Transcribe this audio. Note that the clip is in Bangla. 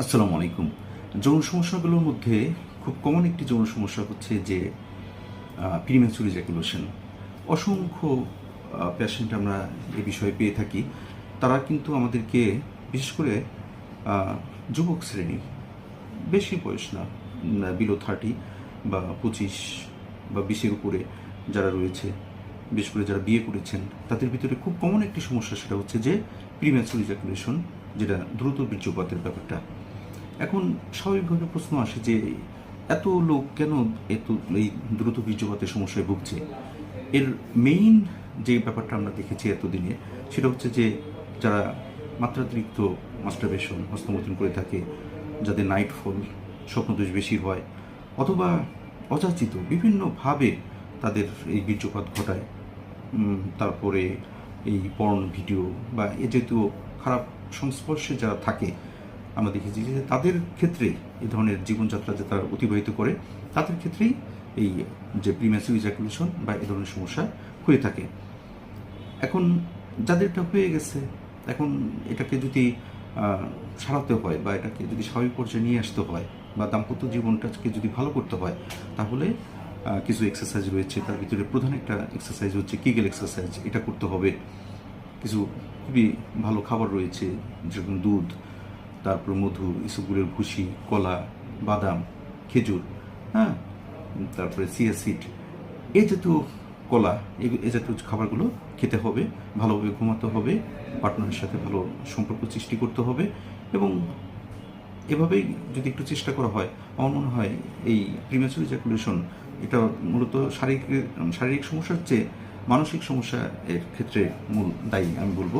আসসালামু আলাইকুম। যৌন সমস্যাগুলোর মধ্যে খুব কমন একটি যৌন সমস্যা হচ্ছে যে প্রিমেচুর ইজাকুলেশন অসংখ্য পেশেন্ট আমরা এ বিষয়ে পেয়ে থাকি। তারা কিন্তু আমাদেরকে বিশেষ করে যুবক শ্রেণি বেশি বয়স না বিলো থার্টি বা পঁচিশ বা বিশের উপরে যারা রয়েছে, বিশেষ করে যারা বিয়ে করেছেন, তাদের ভিতরে খুব কমন একটি সমস্যা সেটা হচ্ছে যে প্রিম্যাচুর ইজাকুলেশন যেটা দ্রুত বীর্যপাতের ব্যাপারটা। এখন স্বাভাবিকভাবে প্রশ্ন আসে যে এত লোক কেন এত এই দ্রুত বীর্যপাতের সমস্যায় ভুগছে? এর মেইন যে ব্যাপারটা আমরা দেখেছি এতদিনে সেটা হচ্ছে যে যারা মাত্রাতিরিক্ত মাস্টারবেশন হস্তমৈথুন করে থাকে, যাদের নাইট ফল স্বপ্নদোষ বেশি হয়, অথবা অযাচিত বিভিন্নভাবে তাদের এই বীর্যপাত ঘটায়। তারপরে এই পর্ন ভিডিও বা এ জাতীয় খারাপ সংস্পর্শে যারা থাকে আমরা দেখেছি যে তাদের ক্ষেত্রে এই ধরনের জীবনযাত্রা যে তারা অতিবাহিত করে, তাদের ক্ষেত্রেই এই যে প্রিম্যাসিভ ইজাকুলেশন বা এই ধরনের সমস্যা হয়ে থাকে। এখন যাদেরটা হয়ে গেছে, এখন এটাকে যদি সারাতে হয় বা এটাকে যদি স্বাভাবিক পর্যায়ে নিয়ে আসতে হয় বা দাম্পত্য জীবনটাকে যদি ভালো করতে হয়, তাহলে কিছু এক্সারসাইজ রয়েছে। তার ভিতরে প্রধান একটা এক্সারসাইজ হচ্ছে কিগেল এক্সারসাইজ এটা করতে হবে। কিছু খুবই ভালো খাবার রয়েছে, যেরকম দুধ তারপর মধু ইসবগুলের ভুসি, কলা, বাদাম, খেজুর হ্যাঁ? তারপরে সিয়াসিড এই জাতীয় কলা এই জাতীয় খাবারগুলো খেতে হবে, ভালোভাবে ঘুমাতে হবে, পার্টনারের সাথে ভালো সম্পর্ক সৃষ্টি করতে হবে এবং এভাবেই যদি একটু চেষ্টা করা হয়, আমার মনে হয় এই প্রিমেচুর ইজাকুলেশন এটা মূলত শারীরিক শারীরিক সমস্যার চেয়ে মানসিক সমস্যা এর ক্ষেত্রে মূল দায়ী, আমি বলব।